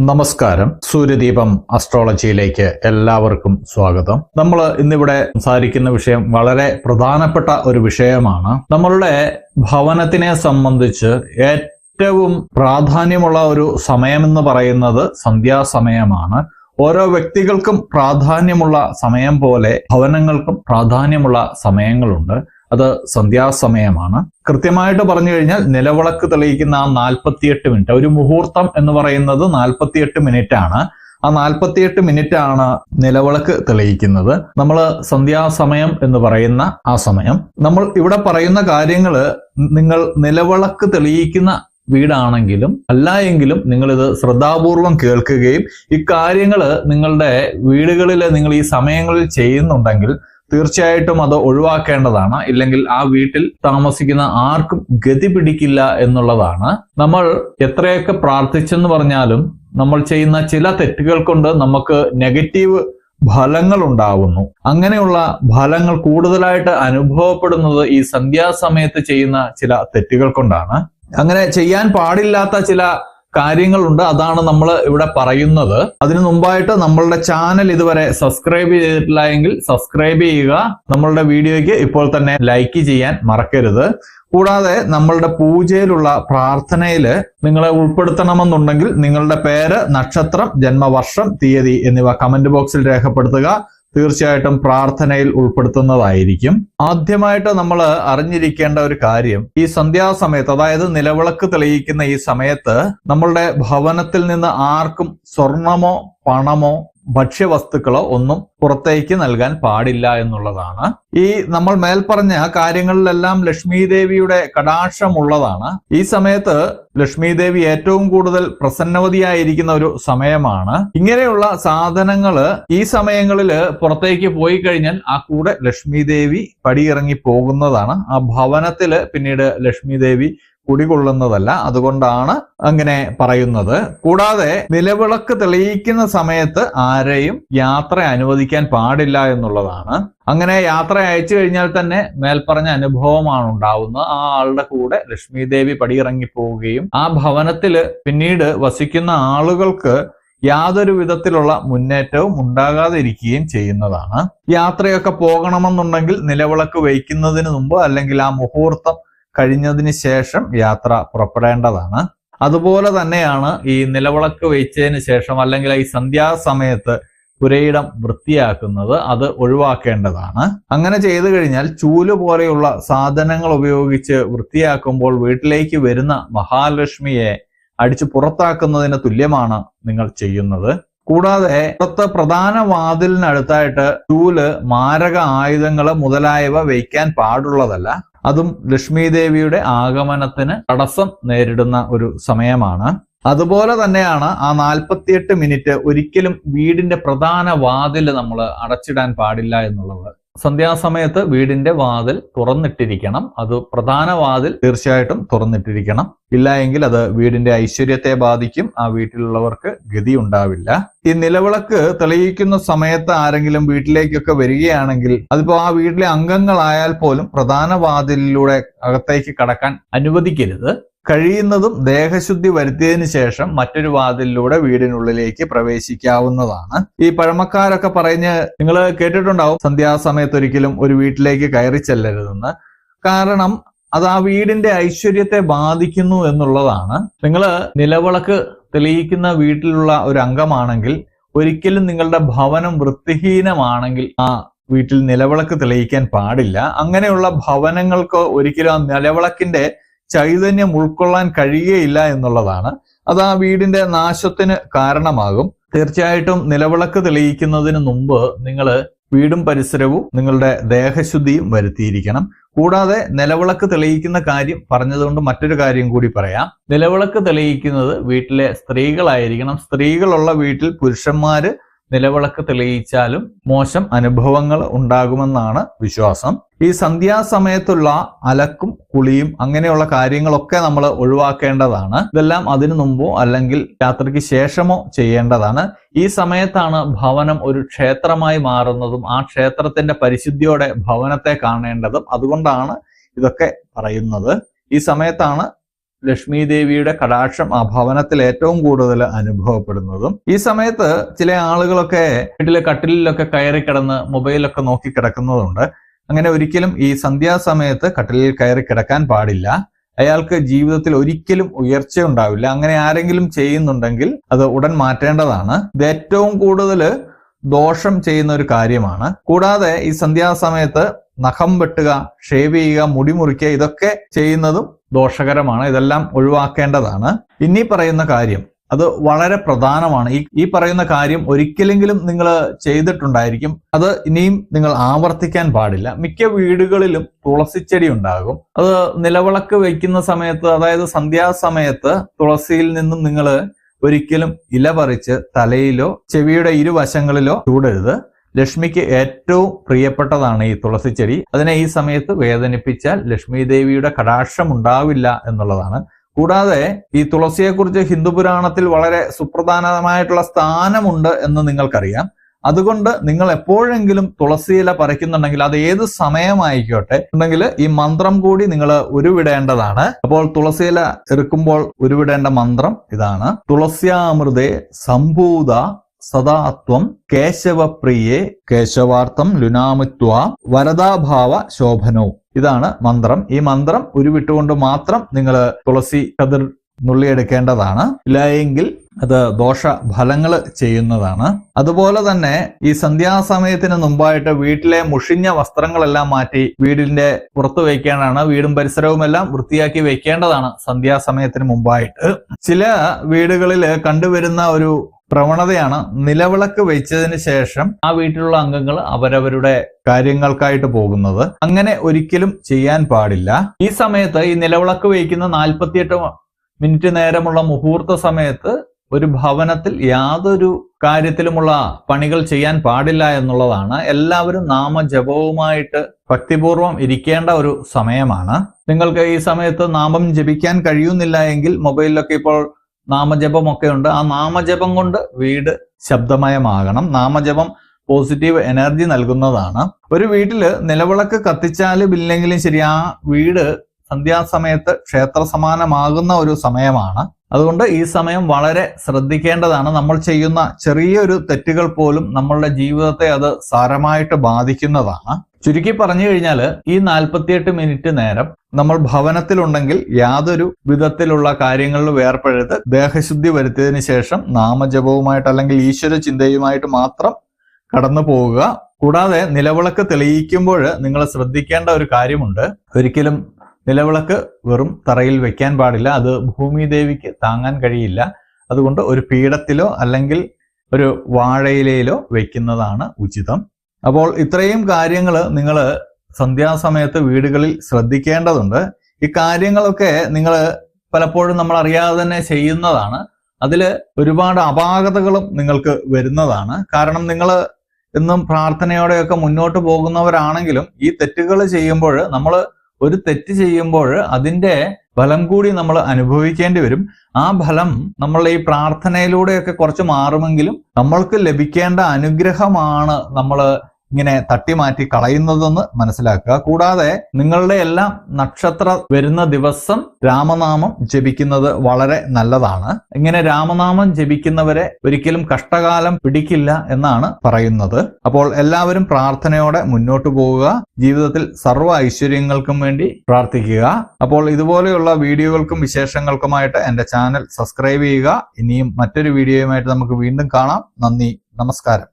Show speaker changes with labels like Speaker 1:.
Speaker 1: നമസ്കാരം. സൂര്യദീപം അസ്ട്രോളജിയിലേക്ക് എല്ലാവർക്കും സ്വാഗതം. നമ്മൾ ഇന്നിവിടെ സംസാരിക്കുന്ന വിഷയം വളരെ പ്രധാനപ്പെട്ട ഒരു വിഷയമാണ്. നമ്മളുടെ ഭവനത്തിനെ സംബന്ധിച്ച് ഏറ്റവും പ്രാധാന്യമുള്ള ഒരു സമയമെന്ന് പറയുന്നത് സന്ധ്യാസമയമാണ്. ഓരോ വ്യക്തികൾക്കും പ്രാധാന്യമുള്ള സമയം പോലെ ഭവനങ്ങൾക്കും പ്രാധാന്യമുള്ള സമയങ്ങളുണ്ട്. അത് സന്ധ്യാസമയമാണ്. കൃത്യമായിട്ട് പറഞ്ഞു കഴിഞ്ഞാൽ നിലവിളക്ക് തെളിയിക്കുന്ന ആ നാൽപ്പത്തിയെട്ട് മിനിറ്റ് ഒരു മുഹൂർത്തം എന്ന് പറയുന്നത് നാൽപ്പത്തിയെട്ട് മിനിറ്റ് ആണ് ആ നാൽപ്പത്തിയെട്ട് മിനിറ്റ് ആണ് നിലവിളക്ക് തെളിയിക്കുന്നത്. നമ്മൾ സന്ധ്യാസമയം എന്ന് പറയുന്ന ആ സമയം. നമ്മൾ ഇവിടെ പറയുന്ന കാര്യങ്ങൾ നിങ്ങൾ നിലവിളക്ക് തെളിയിക്കുന്ന വീടാണെങ്കിലും അല്ല എങ്കിലും നിങ്ങളിത് ശ്രദ്ധാപൂർവം കേൾക്കുകയും ഇക്കാര്യങ്ങൾ നിങ്ങളുടെ വീടുകളിൽ നിങ്ങൾ ഈ സമയങ്ങളിൽ ചെയ്യുന്നുണ്ടെങ്കിൽ തീർച്ചയായിട്ടും അത് ഒഴിവാക്കേണ്ടതാണ്. ഇല്ലെങ്കിൽ ആ വീട്ടിൽ താമസിക്കുന്ന ആർക്കും ഗതി പിടിക്കില്ല എന്നുള്ളതാണ്. നമ്മൾ എത്രയൊക്കെ പ്രാർത്ഥിച്ചെന്ന് പറഞ്ഞാലും നമ്മൾ ചെയ്യുന്ന ചില തെറ്റുകൾ കൊണ്ട് നമുക്ക് നെഗറ്റീവ് ഫലങ്ങൾ ഉണ്ടാവുന്നു അങ്ങനെയുള്ള ഫലങ്ങൾ കൂടുതലായിട്ട് അനുഭവപ്പെടുന്നത് ഈ സന്ധ്യാസമയത്ത് ചെയ്യുന്ന ചില തെറ്റുകൾ കൊണ്ടാണ് അങ്ങനെ ചെയ്യാൻ പാടില്ലാത്ത ചില കാര്യങ്ങളുണ്ട്. അതാണ് നമ്മൾ ഇവിടെ പറയുന്നത്. അതിനു മുമ്പായിട്ട് നമ്മളുടെ ചാനൽ ഇതുവരെ സബ്സ്ക്രൈബ് ചെയ്തിട്ടില്ല എങ്കിൽ സബ്സ്ക്രൈബ് ചെയ്യുക. നമ്മളുടെ വീഡിയോയ്ക്ക് ഇപ്പോൾ തന്നെ ലൈക്ക് ചെയ്യാൻ മറക്കരുത്. കൂടാതെ നമ്മളുടെ പൂജയിലുള്ള പ്രാർത്ഥനയിൽ നിങ്ങളെ ഉൾപ്പെടുത്തണമെന്നുണ്ടെങ്കിൽ നിങ്ങളുടെ പേര് നക്ഷത്രം ജന്മവർഷം തീയതി എന്നിവ കമന്റ് ബോക്സിൽ രേഖപ്പെടുത്തുക. തീർച്ചയായിട്ടും പ്രാർത്ഥനയിൽ ഉൾപ്പെടുത്തുന്നതായിരിക്കും. ആദ്യമായിട്ട് നമ്മൾ അറിഞ്ഞിരിക്കേണ്ട ഒരു കാര്യം ഈ സന്ധ്യാസമയത്ത് അതായത് നിലവിളക്ക് തെളിയിക്കുന്ന ഈ സമയത്ത് നമ്മളുടെ ഭവനത്തിൽ നിന്ന് ആർക്കും സ്വർണമോ പണമോ ഭക്ഷ്യവസ്തുക്കളോ ഒന്നും പുറത്തേക്ക് നൽകാൻ പാടില്ല എന്നുള്ളതാണ്. ഈ നമ്മൾ മേൽപ്പറഞ്ഞ കാര്യങ്ങളിലെല്ലാം ലക്ഷ്മി ദേവിയുടെ കടാക്ഷമുള്ളതാണ്. ഈ സമയത്ത് ലക്ഷ്മി ദേവി ഏറ്റവും കൂടുതൽ പ്രസന്നവതിയായിരിക്കുന്ന ഒരു സമയമാണ്. ഇങ്ങനെയുള്ള സാധനങ്ങൾ ഈ സമയങ്ങളിൽ പുറത്തേക്ക് പോയി കഴിഞ്ഞാൽ ആ കൂടെ ലക്ഷ്മി ദേവി പടിയിറങ്ങി പോകുന്നതാണ്. ആ ഭവനത്തിൽ പിന്നീട് ലക്ഷ്മി ദേവി കുടികൊള്ളുന്നതല്ല. അതുകൊണ്ടാണ് അങ്ങനെ പറയുന്നത്. കൂടാതെ നിലവിളക്ക് തെളിയിക്കുന്ന സമയത്ത് ആരെയും യാത്ര അനുവദിക്കാൻ പാടില്ല എന്നുള്ളതാണ്. അങ്ങനെ യാത്ര അയച്ചു കഴിഞ്ഞാൽ തന്നെ മേൽപ്പറഞ്ഞ അനുഭവമാണ് ഉണ്ടാവുന്നത്. ആ ആളുടെ കൂടെ ലക്ഷ്മി ദേവി പടിയിറങ്ങി പോവുകയും ആ ഭവനത്തിൽ പിന്നീട് വസിക്കുന്ന ആളുകൾക്ക് യാതൊരു വിധത്തിലുള്ള മുന്നേറ്റവും ഉണ്ടാകാതിരിക്കുകയും ചെയ്യുന്നതാണ്. യാത്രയൊക്കെ പോകണമെന്നുണ്ടെങ്കിൽ നിലവിളക്ക് വയ്ക്കുന്നതിന് മുമ്പ് അല്ലെങ്കിൽ ആ മുഹൂർത്തം കഴിഞ്ഞതിന് ശേഷം യാത്ര പുറപ്പെടേണ്ടതാണ്. അതുപോലെ തന്നെയാണ് ഈ നിലവിളക്ക് വെച്ചതിന് ശേഷം അല്ലെങ്കിൽ ഈ സന്ധ്യാസമയത്ത് പുരയിടം വൃത്തിയാക്കുന്നത് അത് ഒഴിവാക്കേണ്ടതാണ്. അങ്ങനെ ചെയ്തു കഴിഞ്ഞാൽ ചൂൽ പോലെയുള്ള സാധനങ്ങൾ ഉപയോഗിച്ച് വൃത്തിയാക്കുമ്പോൾ വീട്ടിലേക്ക് വരുന്ന മഹാലക്ഷ്മിയെ അടിച്ചു പുറത്താക്കുന്നതിന് തുല്യമാണ് നിങ്ങൾ ചെയ്യുന്നത്. കൂടാതെ പുറത്ത് പ്രധാന വാതിലിനടുത്തായിട്ട് ചൂൽ മാരക ആയുധങ്ങൾ മുതലായവ വയ്ക്കാൻ പാടുള്ളതല്ല. അതും ലക്ഷ്മി ദേവിയുടെ ആഗമനത്തിന് തടസ്സം നേരിടുന്ന ഒരു സമയമാണ്. അതുപോലെ തന്നെയാണ് ആ നാൽപ്പത്തിയെട്ട് മിനിറ്റ് ഒരിക്കലും വീടിന്റെ പ്രധാന വാതിൽ നമ്മൾ അടച്ചിടാൻ പാടില്ല എന്നുള്ളത്. സന്ധ്യാസമയത്ത് വീടിന്റെ വാതിൽ തുറന്നിട്ടിരിക്കണം. അത് പ്രധാന വാതിൽ തീർച്ചയായിട്ടും തുറന്നിട്ടിരിക്കണം. ഇല്ല എങ്കിൽ അത് വീടിന്റെ ഐശ്വര്യത്തെ ബാധിക്കും. ആ വീട്ടിലുള്ളവർക്ക് ഗതി ഉണ്ടാവില്ല. ഈ നിലവിളക്ക് തെളിയിക്കുന്ന സമയത്ത് ആരെങ്കിലും വീട്ടിലേക്കൊക്കെ വരികയാണെങ്കിൽ അതിപ്പോ ആ വീട്ടിലെ അംഗങ്ങളായാൽ പോലും പ്രധാന വാതിലിലൂടെ അകത്തേക്ക് കടക്കാൻ അനുവദിക്കരുത്. കഴിയുന്നതും ദേഹശുദ്ധി വരുത്തിയതിനു ശേഷം മറ്റൊരു വാതിലിലൂടെ വീടിനുള്ളിലേക്ക് പ്രവേശിക്കാവുന്നതാണ്. ഈ പഴമക്കാരൊക്കെ പറഞ്ഞ് നിങ്ങൾ കേട്ടിട്ടുണ്ടാവും സന്ധ്യാസമയത്ത് ഒരിക്കലും ഒരു വീട്ടിലേക്ക് കയറി ചെല്ലരുതെന്ന്. കാരണം അത് ആ വീടിന്റെ ഐശ്വര്യത്തെ ബാധിക്കുന്നു എന്നുള്ളതാണ്. നിങ്ങൾ നിലവിളക്ക് തെളിയിക്കുന്ന വീട്ടിലുള്ള ഒരു അംഗമാണെങ്കിൽ ഒരിക്കലും നിങ്ങളുടെ ഭവനം വൃത്തിഹീനമാണെങ്കിൽ ആ വീട്ടിൽ നിലവിളക്ക് തെളിയിക്കാൻ പാടില്ല. അങ്ങനെയുള്ള ഭവനങ്ങൾക്ക് ഒരിക്കലും ആ നിലവിളക്കിന്റെ ചൈതന്യം ഉൾക്കൊള്ളാൻ കഴിയുകയില്ല എന്നുള്ളതാണ്. അത് ആ വീടിന്റെ നാശത്തിന് കാരണമാകും. തീർച്ചയായിട്ടും നിലവിളക്ക് തെളിയിക്കുന്നതിന് മുമ്പ് നിങ്ങൾ വീടും പരിസരവും നിങ്ങളുടെ ദേഹശുദ്ധിയും വരുത്തിയിരിക്കണം. കൂടാതെ നിലവിളക്ക് തെളിയിക്കുന്ന കാര്യം പറഞ്ഞതുകൊണ്ട് മറ്റൊരു കാര്യം കൂടി പറയാം. നിലവിളക്ക് തെളിയിക്കുന്നത് വീട്ടിലെ സ്ത്രീകളായിരിക്കണം. സ്ത്രീകളുള്ള വീട്ടിൽ പുരുഷന്മാര് നിലവിളക്ക് തെളിയിച്ചാലും മോശം അനുഭവങ്ങൾ ഉണ്ടാകുമെന്നാണ് വിശ്വാസം. ഈ സന്ധ്യാസമയത്തുള്ള അലക്കും കുളിയും അങ്ങനെയുള്ള കാര്യങ്ങളൊക്കെ നമ്മൾ ഒഴിവാക്കേണ്ടതാണ്. ഇതെല്ലാം അതിനു മുമ്പോ അല്ലെങ്കിൽ രാത്രിക്ക് ശേഷമോ ചെയ്യേണ്ടതാണ്. ഈ സമയത്താണ് ഭവനം ഒരു ക്ഷേത്രമായി മാറുന്നതും ആ ക്ഷേത്രത്തിന്റെ പരിശുദ്ധിയോടെ ഭവനത്തെ കാണേണ്ടതും അതുകൊണ്ടാണ് ഇതൊക്കെ പറയുന്നത്. ഈ സമയത്താണ് ലക്ഷ്മി ദേവിയുടെ കടാക്ഷം ആ ഭവനത്തിൽ ഏറ്റവും കൂടുതൽ അനുഭവപ്പെടുന്നതും ഈ സമയത്ത് ചില ആളുകളൊക്കെ വീട്ടിലെ കട്ടിലിലൊക്കെ കയറി കിടന്ന് മൊബൈലൊക്കെ നോക്കി കിടക്കുന്നതുണ്ട്. അങ്ങനെ ഒരിക്കലും ഈ സന്ധ്യാസമയത്ത് കട്ടിലിൽ കയറി കിടക്കാൻ പാടില്ല. അയാൾക്ക് ജീവിതത്തിൽ ഒരിക്കലും ഉയർച്ച ഉണ്ടാവില്ല. അങ്ങനെ ആരെങ്കിലും ചെയ്യുന്നുണ്ടെങ്കിൽ അത് ഉടൻ മാറ്റേണ്ടതാണ്. ഇത് ഏറ്റവും കൂടുതൽ ദോഷം ചെയ്യുന്ന ഒരു കാര്യമാണ്. കൂടാതെ ഈ സന്ധ്യാസമയത്ത് നഖം വെട്ടുക ഷേവ് ചെയ്യുക മുടി മുറിക്കുക ഇതൊക്കെ ചെയ്യുന്നതും ദോഷകരമാണ്. ഇതെല്ലാം ഒഴിവാക്കേണ്ടതാണ്. ഇനി പറയുന്ന കാര്യം അത് വളരെ പ്രധാനമാണ്. ഈ ഈ പറയുന്ന കാര്യം ഒരിക്കലെങ്കിലും നിങ്ങൾ ചെയ്തിട്ടുണ്ടായിരിക്കും. അത് ഇനിയും നിങ്ങൾ ആവർത്തിക്കാൻ പാടില്ല. മിക്ക വീടുകളിലും തുളസിച്ചെടി ഉണ്ടാകും. അത് നിലവിളക്ക് വയ്ക്കുന്ന സമയത്ത് അതായത് സന്ധ്യാസമയത്ത് തുളസിയിൽ നിന്നും നിങ്ങൾ ഒരിക്കലും ഇല പറിച്ച് തലയിലോ ചെവിയുടെ ഇരുവശങ്ങളിലോ ചൂടരുത്. ലക്ഷ്മിക്ക് ഏറ്റവും പ്രിയപ്പെട്ടതാണ് ഈ തുളസി ചെടി അതിനെ ഈ സമയത്ത് വേദനിപ്പിച്ചാൽ ലക്ഷ്മി ദേവിയുടെ കടാക്ഷം ഉണ്ടാവില്ല എന്നുള്ളതാണ്. കൂടാതെ ഈ തുളസിയെക്കുറിച്ച് ഹിന്ദു പുരാണത്തിൽ വളരെ സുപ്രധാനമായിട്ടുള്ള സ്ഥാനമുണ്ട് എന്ന് നിങ്ങൾക്കറിയാം. അതുകൊണ്ട് നിങ്ങൾ എപ്പോഴെങ്കിലും തുളസിയില പറിക്കുന്നുണ്ടെങ്കിൽ അത് ഏത് സമയമായിക്കോട്ടെ? ഉണ്ടെങ്കിൽ ഈ മന്ത്രം കൂടി നിങ്ങൾ ഉരുവിടേണ്ടതാണ്. അപ്പോൾ തുളസിയില എടുക്കുമ്പോൾ ഉരുവിടേണ്ട മന്ത്രം ഇതാണ്. തുളസ്യാമൃതേ സംഭൂത സദാത്വം കേശവപ്രിയേ കേശവാർത്ഥം ലുനാമിത്വ വരദാഭാവ ശോഭനോ. ഇതാണ് മന്ത്രം. ഈ മന്ത്രം ഉരുവിട്ടുകൊണ്ട് മാത്രം നിങ്ങൾ തുളസി കതിർ നുള്ളിയെടുക്കേണ്ടതാണ്. ഇല്ലായെങ്കിൽ അത് ദോഷ ഫലങ്ങൾ ചെയ്യുന്നതാണ്. അതുപോലെ തന്നെ ഈ സന്ധ്യാസമയത്തിന് മുമ്പായിട്ട് വീട്ടിലെ മുഷിഞ്ഞ വസ്ത്രങ്ങളെല്ലാം മാറ്റി വീടിന്റെ പുറത്ത് വയ്ക്കേണ്ടതാണ് വീടും പരിസരവും എല്ലാം വൃത്തിയാക്കി വെക്കേണ്ടതാണ് സന്ധ്യാസമയത്തിന് മുമ്പായിട്ട്. ചില വീടുകളിൽ കണ്ടുവരുന്ന ഒരു പ്രവണതയാണ് നിലവിളക്ക് വെച്ചതിന് ശേഷം ആ വീട്ടിലുള്ള അംഗങ്ങൾ അവരവരുടെ കാര്യങ്ങൾക്കായിട്ട് പോകുന്നത്. അങ്ങനെ ഒരിക്കലും ചെയ്യാൻ പാടില്ല. ഈ സമയത്ത് ഈ നിലവിളക്ക് വയ്ക്കുന്ന നാൽപ്പത്തിയെട്ട് മിനിറ്റ് നേരമുള്ള മുഹൂർത്ത സമയത്ത് ഒരു ഭവനത്തിൽ യാതൊരു കാര്യത്തിലുമുള്ള പണികൾ ചെയ്യാൻ പാടില്ല എന്നുള്ളതാണ് എല്ലാവരും നാമജപവുമായിട്ട് ഭക്തിപൂർവം ഇരിക്കേണ്ട ഒരു സമയമാണ്. നിങ്ങൾക്ക് ഈ സമയത്ത് നാമം ജപിക്കാൻ കഴിയുന്നില്ല എങ്കിൽ മൊബൈലിലൊക്കെ ഇപ്പോൾ നാമജപമൊക്കെ ഉണ്ട്. ആ നാമജപം കൊണ്ട് വീട് ശബ്ദമയമാകണം. നാമജപം പോസിറ്റീവ് എനർജി നൽകുന്നതാണ്. ഒരു വീട്ടിൽ നിലവിളക്ക് കത്തിച്ചാലും ഇല്ലെങ്കിലും ശരി ആ വീട് സന്ധ്യാസമയത്ത് ക്ഷേത്ര സമാനമാകുന്ന ഒരു സമയമാണ്. അതുകൊണ്ട് ഈ സമയം വളരെ ശ്രദ്ധിക്കേണ്ടതാണ്. നമ്മൾ ചെയ്യുന്ന ചെറിയൊരു തെറ്റുകൾ പോലും നമ്മളുടെ ജീവിതത്തെ അത് സാരമായിട്ട് ബാധിക്കുന്നതാണ്. ചുരുക്കി പറഞ്ഞു കഴിഞ്ഞാൽ ഈ നാൽപ്പത്തിയെട്ട് മിനിറ്റ് നേരം നമ്മൾ ഭവനത്തിലുണ്ടെങ്കിൽ യാതൊരു വിധത്തിലുള്ള കാര്യങ്ങളിലും ഏർപ്പെടുത്ത് ദേഹശുദ്ധി വരുത്തിയതിന് ശേഷം നാമജപവുമായിട്ട് അല്ലെങ്കിൽ ഈശ്വര ചിന്തയുമായിട്ട് മാത്രം കടന്നു പോവുക. കൂടാതെ നിലവിളക്ക് തെളിയിക്കുമ്പോൾ നിങ്ങൾ ശ്രദ്ധിക്കേണ്ട ഒരു കാര്യമുണ്ട്. ഒരിക്കലും നിലവിളക്ക് വെറും തറയിൽ വെക്കാൻ പാടില്ല. അത് ഭൂമി ദേവിക്ക് താങ്ങാൻ കഴിയില്ല. അതുകൊണ്ട് ഒരു പീഠത്തിലോ അല്ലെങ്കിൽ ഒരു വാഴയിലയിലോ വെക്കുന്നതാണ് ഉചിതം. അപ്പോൾ ഇത്രയും കാര്യങ്ങൾ നിങ്ങൾ സന്ധ്യാസമയത്ത് വീടുകളിൽ ശ്രദ്ധിക്കേണ്ടതുണ്ട്. ഈ കാര്യങ്ങളൊക്കെ നിങ്ങൾ പലപ്പോഴും നമ്മൾ അറിയാതെ തന്നെ ചെയ്യുന്നതാണ്. അതിൽ ഒരുപാട് അപാകതകളും നിങ്ങൾക്ക് വരുന്നതാണ്. കാരണം നിങ്ങൾ എന്നും പ്രാർത്ഥനയോടെയൊക്കെ മുന്നോട്ട് പോകുന്നവരാണെങ്കിലും ഈ തെറ്റുകൾ ചെയ്യുമ്പോൾ നമ്മൾ ഒരു തെറ്റ് ചെയ്യുമ്പോൾ അതിന്റെ ഫലം കൂടി നമ്മൾ അനുഭവിക്കേണ്ടി വരും. ആ ഫലം നമ്മൾ ഈ പ്രാർത്ഥനയിലൂടെയൊക്കെ കുറച്ച് മാറുമെങ്കിലും നമ്മൾക്ക് ലഭിക്കേണ്ട അനുഗ്രഹമാണ് നമ്മൾ ഇങ്ങനെ തട്ടിമാറ്റി കളയുന്നതെന്ന് മനസ്സിലാക്കുക. കൂടാതെ നിങ്ങളുടെ എല്ലാം നക്ഷത്ര വരുന്ന ദിവസം രാമനാമം ജപിക്കുന്നത് വളരെ നല്ലതാണ്. ഇങ്ങനെ രാമനാമം ജപിക്കുന്നവരെ ഒരിക്കലും കഷ്ടകാലം പിടിക്കില്ല എന്നാണ് പറയുന്നത്. അപ്പോൾ എല്ലാവരും പ്രാർത്ഥനയോടെ മുന്നോട്ട് പോവുക. ജീവിതത്തിൽ സർവ ഐശ്വര്യങ്ങൾക്കും വേണ്ടി പ്രാർത്ഥിക്കുക. അപ്പോൾ ഇതുപോലെയുള്ള വീഡിയോകൾക്കും വിശേഷങ്ങൾക്കുമായിട്ട് എന്റെ ചാനൽ സബ്സ്ക്രൈബ് ചെയ്യുക. ഇനിയും മറ്റൊരു വീഡിയോയുമായിട്ട് നമുക്ക് വീണ്ടും കാണാം. നന്ദി. നമസ്കാരം.